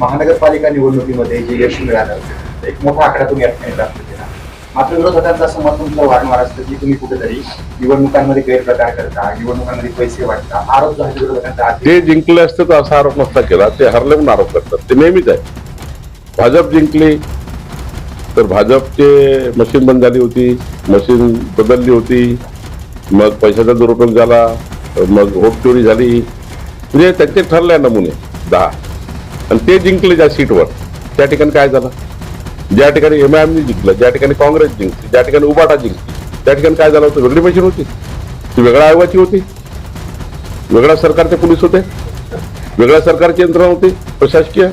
महानगरपालिका निवडणुकीमध्ये जे यश मिळालं एक मोठा आकडा तुम्ही या ठिकाणी प्राप्त केला मात्र विरोधकांचा असं मत तुमचं वारंवार असतं की तुम्ही कुठेतरी निवडणुकांमध्ये गैरप्रकार करता निवडणुकांमध्ये पैसे वाटता आरोप झाले विरोधकांचा ते जिंकले असते तर असा आरोप नसता केला ते हरले म्हणून आरोप करतात. ते नेहमीच आहे. भाजप जिंकली तर भाजपचे मशीन बंद झाली होती मशीन बदलली होती. मग पैशाचा दुरुपयोग झाला मग वोट चोरी झाली. म्हणजे त्यांचे ठरले नमुने दहा. आणि ते जिंकले ज्या सीटवर त्या ठिकाणी काय झालं? ज्या ठिकाणी एम आय एमने जिंकलं ज्या ठिकाणी काँग्रेस जिंकली ज्या ठिकाणी उबाटा जिंकली त्या ठिकाणी काय झालं होतं? वेगळी मशीन होती. ती वेगळ्या आयोगाची होती. वेगळ्या सरकारचे पोलीस होते. वेगळ्या सरकारची यंत्रणा होती. प्रशासकीय.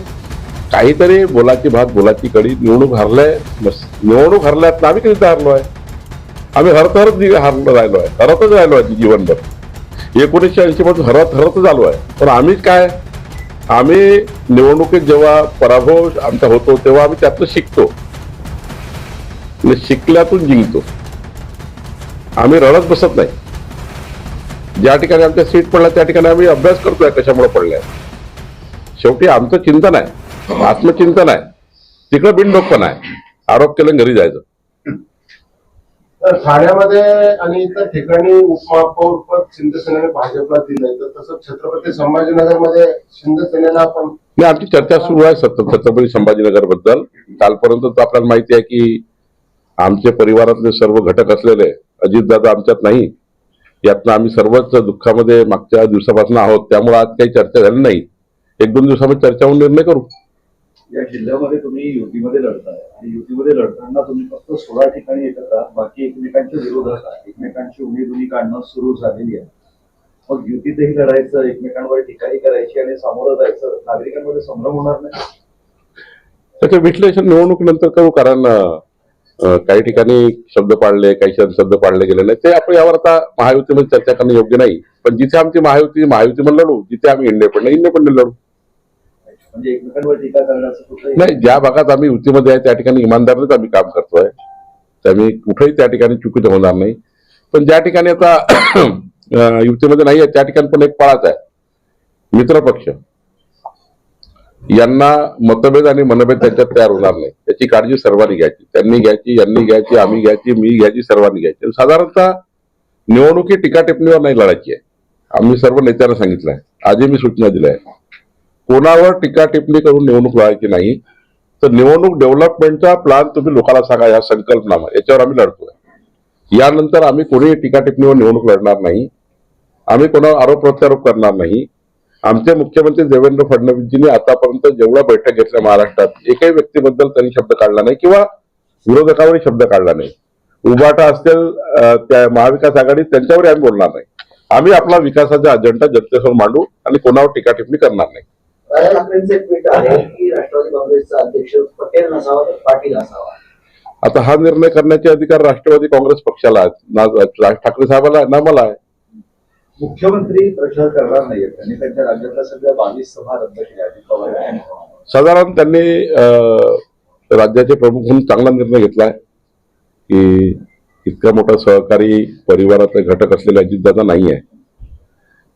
काहीतरी बोलाची भात बोलाची कडी निवडणूक हरलंय. बस. निवडणूक हरल्यात आम्ही कधी हरलो आहे. आम्ही हरत हरत हरलो राहिलो आहे. हरतच राहिलो आहे जीवनभर. एकोणीसशे ऐंशी पासून हरत हरतच आलो आहे. पण आम्हीच काय? आम्ही निवडणुकीत जेव्हा पराभव आमचा होतो तेव्हा आम्ही त्यातलं शिकतो. आणि शिकल्यातून जिंकतो. आम्ही रडत बसत नाही. ज्या ठिकाणी आमच्या सीट पडल्या त्या ठिकाणी आम्ही अभ्यास करतोय कशामुळे पडल्या. शेवटी आमचं चिंतन आहे. आत्मचिंतन आहे. तिकडे बिनडोकपण आहे. आरोप केलं घरी जायचं. तर ठाण्यामध्ये आणि इतर ठिकाणी उपमहापौर पद शिंदेसेनेने भाजपला दिलंय. तर तसंच छत्रपती संभाजीनगरमध्ये शिंदेसेनेला आपण नाही आमची चर्चा सुरू आहे सतत छत्रपती संभाजीनगरबद्दल कालपर्यंत आपल्याला माहिती आहे की आमचे परिवारातले सर्व घटक असलेले अजितदादा आमच्यात नाही. यातनं आम्ही सर्वच दुःखामध्ये मागच्या दिवसापासून आहोत. त्यामुळे आज काही चर्चा झाली नाही. एक दोन दिवसामध्ये चर्चा होऊन निर्णय करू. या जिल्ह्यामध्ये तुम्ही युतीमध्ये लढताय. आणि युतीमध्ये लढताना तुम्ही फक्त सोळा ठिकाणी एकत्र आहात. बाकी एकमेकांच्या विरोधात आहे एकमेकांची उमेदवारी काढणं सुरू झालेली आहे. मग युतीतही लढायचं एकमेकांवर टीकाही करायची आणि सामोरं जायचं. नागरिकांमध्ये संभ्रम होणार नाही. त्याचं विश्लेषण निवडणुकीनंतर करू कारण काही ठिकाणी शब्द पाडले काही शब्द शब्द पाडले गेले नाही ते आपण यावर आता महायुतीमध्ये चर्चा करणं योग्य नाही. पण जिथे आमची महायुती महायुतीमध्ये लढू जिथे आम्ही इंडिपेंडंट इंडिपेंडंट लढू. म्हणजे एकमेकांवर टीका करण्याचं नाही ज्या भागात आम्ही युतीमध्ये आहे त्या ठिकाणी इमानदारीनेच आम्ही काम करतोय. त्यामुळे कुठेही त्या ठिकाणी चुकीचं होणार नाही. पण ज्या ठिकाणी आता युतीमध्ये नाही आहे त्या ठिकाणी पण एक पाळाच आहे. मित्रपक्ष. यांना मतभेद आणि मनभेद त्यांच्यात तयार होणार नाही. त्याची काळजी सर्वांनी घ्यायची. त्यांनी घ्यायची यांनी घ्यायची आम्ही घ्यायची मी घ्यायची सर्वांनी घ्यायची. साधारणतः निवडणुकी टीका टिप्पणीवर नाही लढायची आहे. आम्ही सर्व नेत्यांना सांगितलं आहे आजही मी सूचना दिल्या आहे कोणावर टीका टिप्पणी करून निवडणूक लढायची नाही तर निवडणूक डेव्हलपमेंटचा प्लॅन तुम्ही लोकांना सांगा या संकल्पनामा याच्यावर आम्ही लढतोय. यानंतर आम्ही कोणीही टीका टिप्पणीवर निवडणूक लढणार नाही. आम्ही कोणावर आरोप प्रत्यारोप करणार नाही. आमचे मुख्यमंत्री देवेंद्र फडणवीसजींनी आतापर्यंत जेवढ्या बैठक घेतल्या महाराष्ट्रात एकही व्यक्तीबद्दल त्यांनी शब्द काढला नाही किंवा विरोधकावरही शब्द काढला नाही. उभाटा असतील त्या महाविकास आघाडी त्यांच्यावरही आम्ही बोलणार नाही. आम्ही आपला विकासाचा अजेंडा जनतेसमोर मांडू आणि कोणावर टीका टिप्पणी करणार नाही. राज ट्विट आहे की राष्ट्रवादी काँग्रेसचा अध्यक्ष पटेल नसावा तर पाटील असावा. आता हा निर्णय करण्याचे अधिकार राष्ट्रवादी काँग्रेस पक्षाला आहेत. ना राज ठाकरे साहेबाला ना मला आहे. मुख्यमंत्री प्रचार करणार नाहीये त्यांनी त्यांच्या राज्यातल्या सगळ्या बावीस सभा रद्द केल्या. साधारण त्यांनी राज्याचे प्रमुख म्हणून चांगला निर्णय घेतलाय. की इतका मोठा सहकारी परिवाराचा घटक असलेला अजितदादा नाही आहे.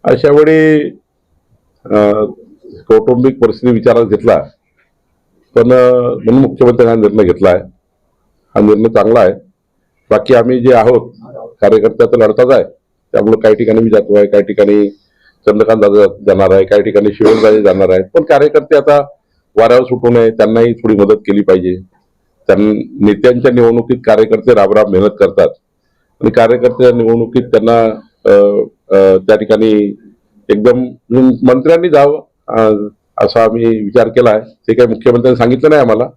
अशा वेळी कौटुंबिक परिस्थिती विचारात घेतला. पण म्हणून मुख्यमंत्र्यांनी हा निर्णय घेतला आहे हा निर्णय चांगला आहे. बाकी आम्ही जे आहोत कार्यकर्ते तर लढताच आहे. त्यामुळे काही ठिकाणी मी जातो आहे काही ठिकाणी चंद्रकांत दादा जाणार आहे काही ठिकाणी शिवदादा जाणार आहेत पण कार्यकर्ते आता वाऱ्यावर सुटू नये त्यांनाही थोडी मदत केली पाहिजे. त्यां नेत्यांच्या निवडणुकीत कार्यकर्ते राबराब मेहनत करतात. आणि कार्यकर्त्या निवडणुकीत त्यांना त्या ठिकाणी एकदम मंत्र्यांनी जावं असा आम्ही विचार केला आहे. ते काही मुख्यमंत्र्यांनी सांगितलं नाही आम्हाला.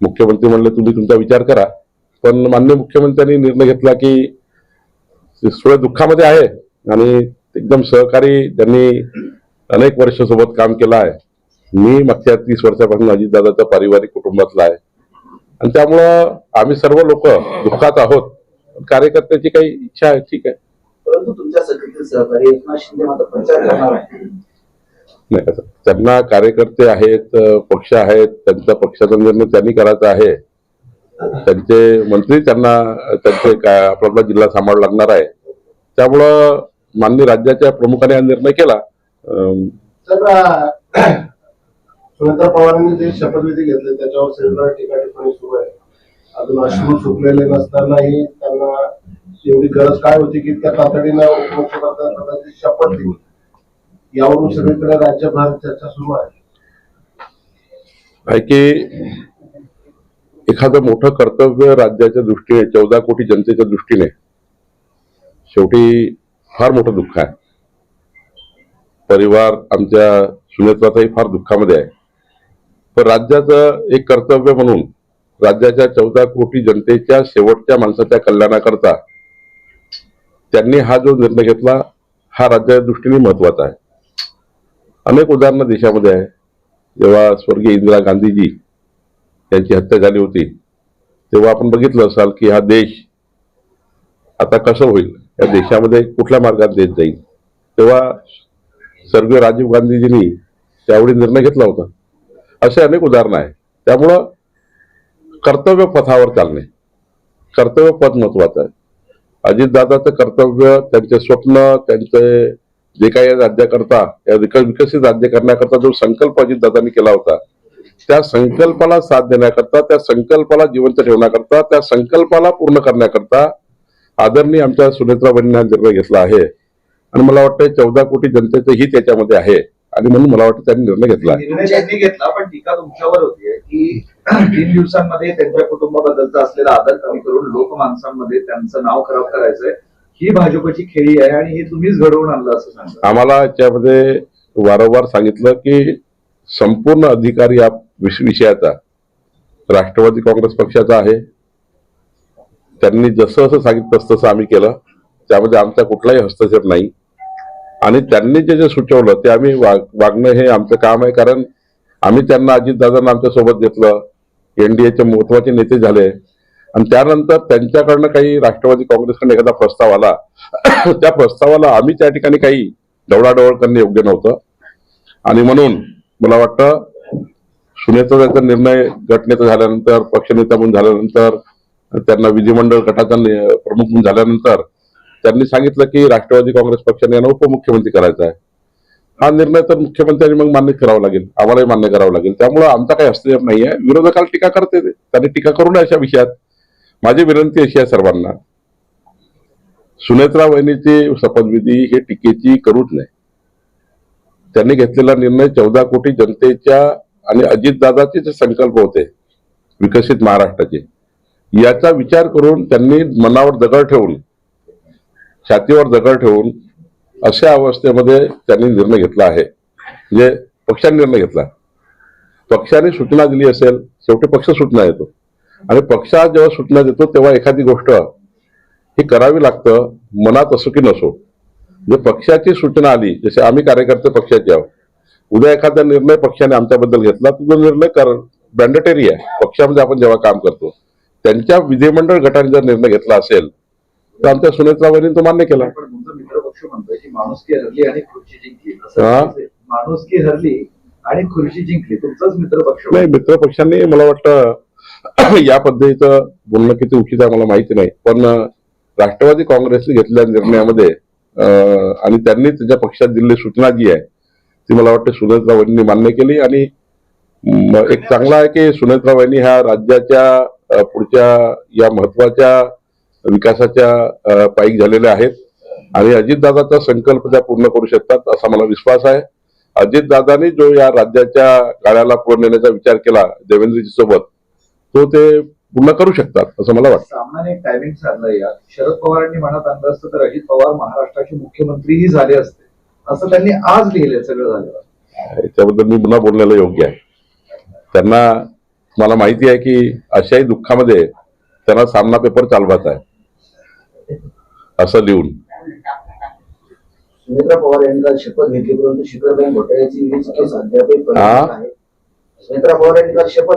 मुख्यमंत्री म्हणले तुम्ही तुमचा विचार करा. पण मान्य मुख्यमंत्र्यांनी निर्णय घेतला की ते थोड्या दुःखामध्ये आहे आणि एकदम सहकारी त्यांनी अनेक वर्ष सोबत काम केलं आहे. मी मागच्या तीस वर्षापासून अजितदादाचा पारिवारिक कुटुंबातला आहे. आणि त्यामुळं आम्ही सर्व लोक दुःखात आहोत. कार्यकर्त्याची काही इच्छा आहे ठीक आहे. परंतु तुमच्या सगळीतील सहकारी एकनाथ शिंदे मात्र प्रचार करणार आहे नाही त्यांना कार्यकर्ते आहेत पक्ष आहेत त्यांचा पक्षाचा निर्णय त्यांनी करायचा आहे. त्यांचे मंत्री त्यांना त्यांचे काय आपला आपला जिल्हा सांभाळ लागणार आहे. त्यामुळं मान्य राज्याच्या प्रमुखाने हा निर्णय केला. अं, पवारांनी जे शपथविधी घेतले त्याच्यावर सगळीकडे टीका टिप्पणी सुरू आहे. अजून अश्रू सुकलेले नसतानाही त्यांना एवढी गरज काय होती की त्या तातडीनं उपमुख्यमंत्र्यांना शपथ दिली? यावरून सगळीकडे राज्यभर चर्चा सुरू आहे. की एखादं मोठं कर्तव्य राज्याच्या दृष्टीने चौदा कोटी जनतेच्या दृष्टीने शेवटी फार मोठं दुःख आहे. परिवार आमच्या सुनेत्राचाही फार दुःखामध्ये आहे. पण राज्याचं एक कर्तव्य म्हणून राज्याच्या चौदा कोटी जनतेच्या शेवटच्या माणसाच्या कल्याणाकरता त्यांनी हा जो निर्णय घेतला हा राज्याच्या दृष्टीने महत्त्वाचा आहे. अनेक उदाहरणं देशामध्ये आहे. जेव्हा स्वर्गीय इंदिरा गांधीजी यांची हत्या झाली होती तेव्हा आपण बघितलं असाल की हा देश आता कसं होईल? या देशामध्ये कुठल्या मार्गात देश जाईल? तेव्हा स्वर्गीय राजीव गांधीजींनी त्यावेळी निर्णय घेतला होता. असे अनेक उदाहरणं आहे. त्यामुळं कर्तव्य पथावर चालणे. कर्तव्य पथ महत्वाचं आहे. अजितदादाचं कर्तव्य त्यांचे स्वप्न त्यांचे जे काही राज्याकरता या विकसित राज्य करण्याकरता जो संकल्प अजितदादांनी केला होता त्या संकल्पाला साथ देण्याकरता त्या संकल्पाला जिवंत ठेवण्याकरता त्या संकल्पाला पूर्ण करण्याकरता आदरणीय आमच्या सुनेत्राबाईंनी हा निर्णय घेतला आहे. आणि मला वाटतं चौदा कोटी जनतेचं हित याच्यामध्ये आहे. आणि म्हणून मला वाटतं त्यांनी निर्णय घेतला त्यांनी घेतला पण टीका तुमच्यावर होती की तीन दिवसांमध्ये त्यांच्या कुटुंबाबद्दलचा असलेला आदर कमी करून लोकमानसांमध्ये त्यांचं नाव खराब करायचंय. ही भाजपची खेळी आहे आणि हे तुम्हीच घडवून आणलं असं सांगता आम्हाला याच्यामध्ये वारंवार सांगितलं की संपूर्ण अधिकार या विषयाचा राष्ट्रवादी काँग्रेस पक्षाचा आहे. त्यांनी जसं असं सांगितलं तसं तसं आम्ही केलं. त्यामध्ये आमचा कुठलाही हस्तक्षेप नाही. आणि त्यांनी जे जे सुचवलं ते आम्ही वाग- वागणं हे आमचं काम आहे. कारण आम्ही त्यांना अजितदादांना आमच्यासोबत घेतलं. एनडीएचे महत्त्वाचे नेते झाले. आणि त्यानंतर त्यांच्याकडनं काही राष्ट्रवादी काँग्रेसकडनं एखादा प्रस्ताव आला. त्या प्रस्तावाला आम्ही त्या ठिकाणी काही डवळाडवळ करणं योग्य नव्हतं. आणि म्हणून मला वाटतं सुनेत्राचा निर्णय गटनेता झाल्यानंतर पक्षनेता म्हणून झाल्यानंतर त्यांना विधिमंडळ गटाचा प्रमुख म्हणून झाल्यानंतर त्यांनी सांगितलं की राष्ट्रवादी काँग्रेस पक्षाने यांना उपमुख्यमंत्री करायचा आहे. हा निर्णय तर मुख्यमंत्र्यांनी मग मान्य करावा लागेल. आम्हालाही मान्य करावं लागेल. त्यामुळे आमचा काही हस्तक्षेप नाही आहे विरोधकाला टीका करते त्यांनी टीका करू नये अशा विषयात. माझी विनंती अशी आहे सर्वांना सुनेत्रा वहिनीची शपथविधी हे टीकेची करूच नाही त्यांनी घेतलेला निर्णय चौदा कोटी जनतेच्या आणि अजितदादाचे जे संकल्प होते विकसित महाराष्ट्राचे. याचा विचार करून त्यांनी मनावर दगड ठेवून छातीवर दगड ठेवून अशा अवस्थेमध्ये त्यांनी निर्णय घेतला आहे. म्हणजे पक्षाने निर्णय घेतला. पक्षाने सूचना दिली असेल शेवटी पक्ष सूचना येतो. आणि पक्षात जेव्हा सूचना देतो तेव्हा एखादी गोष्ट ही करावी लागतं मनात असो की नसो. जे पक्षाची सूचना आली जसे आम्ही कार्यकर्ते पक्षाचे आहोत. उद्या एखादा निर्णय पक्षाने आमच्याबद्दल घेतला तर तो निर्णय कर मॅन्डेटरी आहे. पक्षामध्ये आपण जेव्हा काम करतो त्यांच्या विधिमंडळ गटाने जर निर्णय घेतला असेल तर आमच्या सुनेत्राबाईंनी तो मान्य केला. माणुसकी हरली आणि खुर्ची जिंकली. तुमचाच मित्रपक्ष नाही मित्र पक्षांनी मला वाटतं या पद्धतीचं बोलणं किती उचित आहे मला माहिती नाही. पण राष्ट्रवादी काँग्रेसने घेतलेल्या निर्णयामध्ये आणि त्यांनी त्याच्या पक्षात दिलेली सूचना जी आहे ती मला वाटतं सुनेत्राबाईंनी मान्य केली. आणि एक चांगला आहे की सुनेत्राबाईंनी ह्या राज्याच्या पुढच्या या महत्त्वाच्या विकासाच्या पायीक झालेल्या आहेत. आणि अजितदादाचा संकल्प त्या पूर्ण करू शकतात असा मला विश्वास आहे. अजितदादांनी जो या राज्याच्या गाड्याला पुढे नेण्याचा विचार केला देवेंद्रजी सोबत तो ते पूर्ण करू शकतात असं मला वाटतं. सामन्याने एक टायमिंग साधलंय यात शरद पवारांनी मनात आणलं असतं तर अजित पवार महाराष्ट्राचे मुख्यमंत्रीही झाले असते. असं त्यांनी आज लिहिलंय सगळं झालं. याच्याबद्दल मी पुन्हा बोलण्याला योग्य आहे. त्यांना मला माहिती आहे की अशाही दुःखामध्ये त्यांना सामना पेपर चालवायचा आहे. असं लिहून. सुमित्रा पवार यांनी काल शपथ घेतली परंतु शिखरबाई घोटाळ्याची वीज केस अद्यापही सुमित्रा पवार यांनी काल शपथ